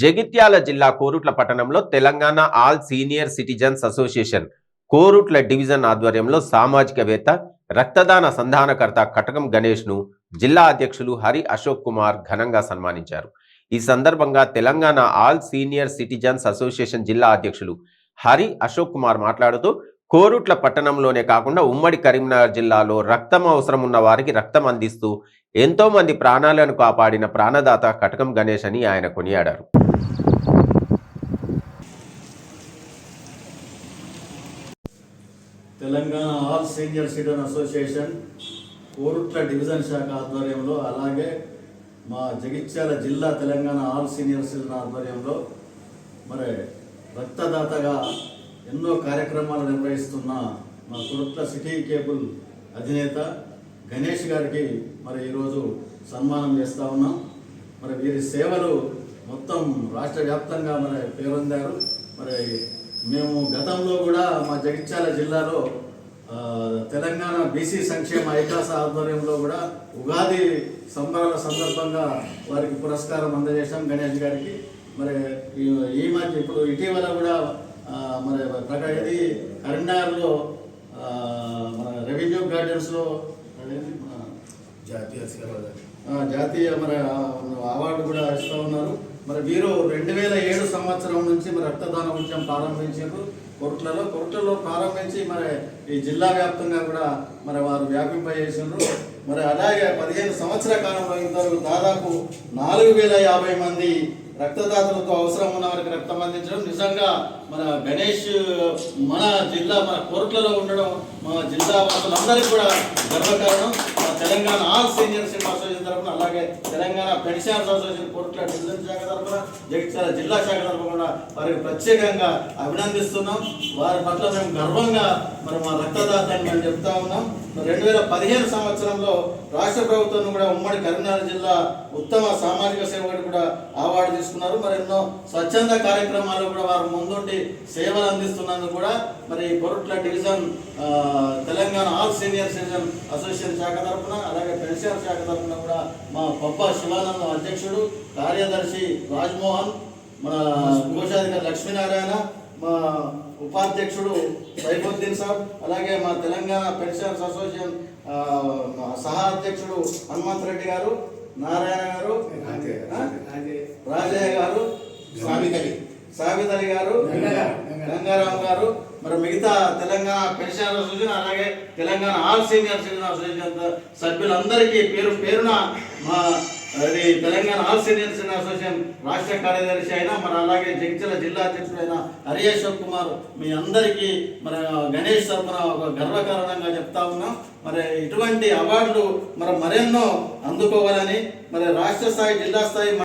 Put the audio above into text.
జగిత్యాల జిల్లా కోరుట్ల పట్టణంలో Telangana all senior citizens association Korutla division ఆధ్వర్యంలో సామాజికవేత్త రక్తదాన సంధానకర్త కటకం గణేష్ను జిల్లా అధ్యక్షులు హరి అశోక్ కుమార్ ఘనంగా సన్మానించారు. ఈ సందర్భంగా Telangana all senior citizens association జిల్లా అధ్యక్షులు హరి అశోక్ కుమార్ మాట్లాడుతూ కోరుట్ల పట్టణంలోనే కాకుండా ఉమ్మడి కరీంనగర్ జిల్లాలో రక్తం అవసరం ఉన్న వారికి రక్తం అందిస్తూ ఎంతోమంది ప్రాణాలను కాపాడిన ప్రాణదాత కటకం గణేష్ అని ఆయన కొనియాడారు. Telangana all senior citizen association Korutla division శాఖ ఆధ్వర్యంలో అలాగే మా జగిత్యాల జిల్లా తెలంగాణ ఆల్ సీనియర్ సిటిజన్ ఆధ్వర్యంలో మరి రక్తదాతగా ఎన్నో కార్యక్రమాలు నిర్వహిస్తున్న మా కోరుట్ల సిటీ కేబుల్ అధినేత గణేష్ గారికి మరి ఈరోజు సన్మానం చేస్తూ ఉన్నాం. మరి వీరి సేవలు మొత్తం రాష్ట్ర వ్యాప్తంగా మరి పేరొందారు. మరి మేము గతంలో కూడా మా జగిత్యాల జిల్లాలో తెలంగాణ బీసీ సంక్షేమ ఐకాస ఆధ్వర్యంలో కూడా ఉగాది సంబరాల సందర్భంగా వారికి పురస్కారం అందజేశాం గణేష్ గారికి. మరి ఈ- ఈ మధ్య ఇప్పుడు ఇటీవల కూడా మరి ఇది కరీంనగర్లో మన రెవెన్యూ గార్డెన్స్లో జాతీయ జాతీయ మరి అవార్డు కూడా ఇస్తూ ఉన్నారు. మరి వీరు రెండు వేల ఏడు సంవత్సరం నుంచి మరి రక్తదాన ఉద్యమం ప్రారంభించారు. కొరట్లలో కొరట్లలో ప్రారంభించి మరి ఈ జిల్లా వ్యాప్తంగా కూడా మరి వారు వ్యాపింపజేసిండ్రు. మరి అలాగే పదిహేను సంవత్సరాల కాలంలో ఇంతవరకు దాదాపు నాలుగు వేల యాభై మంది రక్తదాతలతో అవసరం ఉన్న వారికి రక్తం అందించడం. నిజంగా మన గణేష్ మన జిల్లా మన కోర్టులలో ఉండడం మన జిల్లా వాసులందరికీ కూడా గర్వకారణం. మన Telangana all senior citizen association తరఫున అలాగే Telangana pensioners association Korutla division శాఖ తరఫున జగిత్యాల జిల్లా శాఖ తరఫున కూడా వారికి ప్రత్యేకంగా అభినందిస్తున్నాం. వారి పట్ల మేము గర్వంగా మరి మా రక్తదాత అని మేము చెప్తా ఉన్నాం. రెండు వేల పదిహేను సంవత్సరంలో రాష్ట్ర ప్రభుత్వం కూడా ఉమ్మడి కరీంనగర్ జిల్లా ఉత్తమ సామాజిక సేవకుడు కూడా అవార్డు తీసుకున్నారు మరి ఎన్నో స్వచ్ఛంద కార్యక్రమాలు కూడా వారు ముందుండి సేవలు అందిస్తున్నందుకు కూడా మరి Korutla division Telangana all senior citizen association శాఖ తరఫున అలాగే పెన్షన్ శాఖ తరఫున కూడా మా పబ్బ శివానందం అధ్యక్షుడు కార్యదర్శి రాజ్మోహన్ మన కోశాధికారి లక్ష్మీనారాయణ మా ఉపాధ్యక్షుడు సైఫుద్దీన్ సాబ్ అలాగే మా తెలంగాణ పెన్షనర్స్ అసోసియేషన్ సహా అధ్యక్షుడు హనుమంత్ రెడ్డి గారు నారాయణ గారు అలీ గారు గంగారాం. గంగారాం గారు మరి మిగతా తెలంగాణ పెన్షనర్ అసోసియేషన్ అలాగే Telangana all senior citizen association సభ్యులందరికీ పేరు పేరున మా అది Telangana all senior citizen association రాష్ట్ర కార్యదర్శి అయినా మరి అలాగే జగిత్యాల జిల్లా అధ్యక్షుడైన హరి అశోక్ కుమార్ మీ అందరికీ మరి గణేష్ తరఫున ఒక గర్వకారణంగా చెప్తా ఉన్నాం మరి ఇటువంటి అవార్డులు మరి మరెన్నో అందుకోవాలని మరి రాష్ట్ర స్థాయి జిల్లా స్థాయి